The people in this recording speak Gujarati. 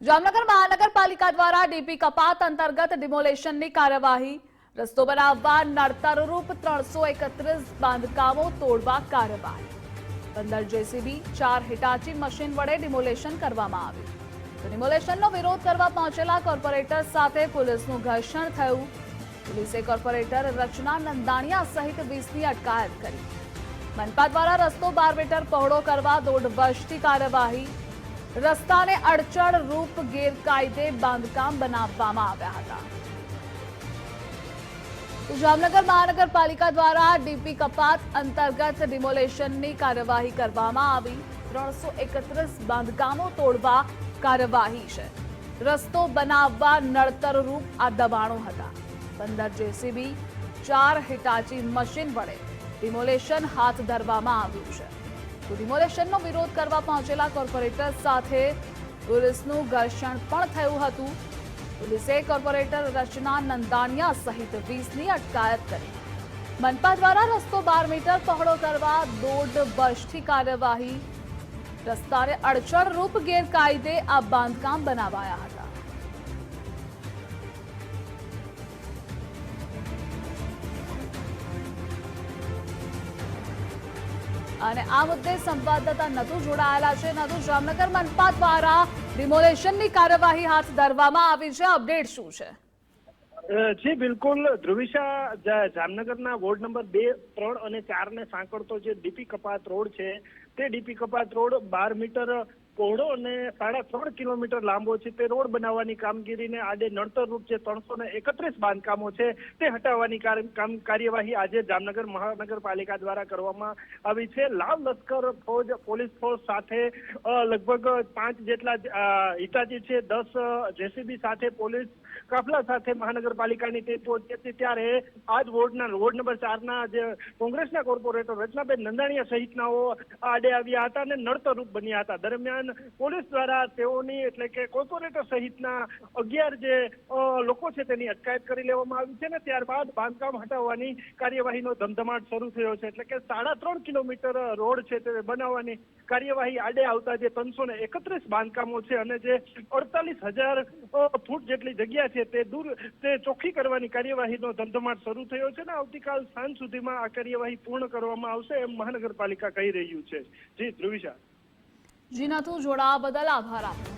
જામનગર મહાનગરપાલિકા દ્વારા ડીપી કપાત અંતર્ગત ડિમોલેશનની કાર્યવાહી. રસ્તો બનાવવા નડતરરૂપ ત્રણસો એકત્રીસ બાંધકામો તોડવા કાર્યવાહી. પંદર જેસીબી, ચાર હિટાચી મશીન વડે ડિમોલેશન કરવામાં આવ્યું. તો ડિમોલેશનનો વિરોધ કરવા પહોંચેલા કોર્પોરેટર સાથે પોલીસનું ઘર્ષણ થયું. પોલીસે કોર્પોરેટર રચના નંદાણીયા સહિત વીસની અટકાયત કરી. મનપા દ્વારા રસ્તો બાર મીટર પહોળો કરવા દોઢ વર્ષથી કાર્યવાહી. રસ્તાને અડચણ રૂપ ગેરકાયદે બાંધકામ બનાવવામાં આવ્યા હતા. જામનગર મહાનગરપાલિકા દ્વારા ડીપી કપાત અંતર્ગત ડિમોલેશનની કાર્યવાહી કરવામાં આવી. ત્રણસો એકત્રીસ બાંધકામો તોડવા કાર્યવાહી છે. રસ્તો બનાવવા નડતરરૂપ આ દબાણો હતા. પંદર જેસીબી, ચાર હિટાચી મશીન વડે ડિમોલેશન હાથ ધરવામાં આવ્યું છે. તો ડિમોલેશનનો વિરોધ કરવા પહોંચેલા કોર્પોરેટર સાથે પોલીસનું ઘર્ષણ પણ થયું હતું. પોલીસે કોર્પોરેટર રચના નંદાણીયા સહિત વીસની અટકાયત કરી. મનપા દ્વારા રસ્તો બાર મીટર પહોળો કરવા દોઢ વર્ષથી કાર્યવાહી. રસ્તાને અડચણરૂપ ગેરકાયદે આ બાંધકામ બનાવાયા હતા. અને આ મુદ્દે સંવાદદાતા નતુ જોડાયેલા છે. નતુ જામનગર મનપા દ્વારા ડિમોલેશનની કાર્યવાહી હાથ ધરવામાં આવી છે. અપડેટ શું છે? જી, બિલકુલ. ધ્રુવિશા જામનગરના વોર્ડ નંબર બે, ત્રણ અને ચાર ને સાંકળતો જે ડીપી કપાત રોડ છે, તે ડીપી કપાત રોડ બાર મીટર પહોળો અને સાડા ત્રણ કિલોમીટર લાંબો છે. તે રોડ બનાવવાની કામગીરીને આડે નડતર રૂપ જે ત્રણસો ને એકત્રીસ બાંધકામો છે. તે હટાવવાની કામ, કાર્યવાહી આજે જામનગર મહાનગરપાલિકા દ્વારા કરવામાં આવી છે. લાલ લશ્કર ફોજ, પોલીસ ફોર્સ સાથે લગભગ પાંચ જેટલા હિતાજી છે. દસ જેસીબી સાથે, પોલીસ કાફલા સાથે મહાનગરપાલિકાની ટીમ પહોંચી હતી. ત્યારે આજ વોર્ડના, વોર્ડ નંબર ચારના જે કોંગ્રેસના કોર્પોરેટર રચનાબેન નંદાણીયા સહિતનાઓ આડે આવ્યા હતા અને નડતરરૂપ બન્યા હતા. દરમિયાન પોલીસ દ્વારા તેઓની એટલે કે કોર્પોરેટર સહિતના અગિયાર જે લોકો છે તેની અટકાયત કરી લેવામાં આવી છે ને ત્યારબાદ બાંધકામ હટાવવાની કાર્યવાહીનો ધમધમાટ શરૂ થયો છે. એટલે કે સાડા ત્રણ કિલોમીટર રોડ છે તે બનાવવાની કાર્યવાહી આડે આવતા જે ત્રણસો ને એકત્રીસ બાંધકામો છે અને જે અડતાલીસ હજાર ફૂટ જેટલી જગ્યા છે તે દૂર, તે ચોખ્ખી કરવાની કાર્યવાહીનો ધમધમાટ શરૂ થયો છે ને આવતીકાલ સાંજ સુધીમાં આ કાર્યવાહી પૂર્ણ કરવામાં આવશે એમ મહાનગરપાલિકા કહી રહ્યું છે. જી, ધ્રુવિશા. જી નતુ જોડાવા બદલ આભાર આપનો.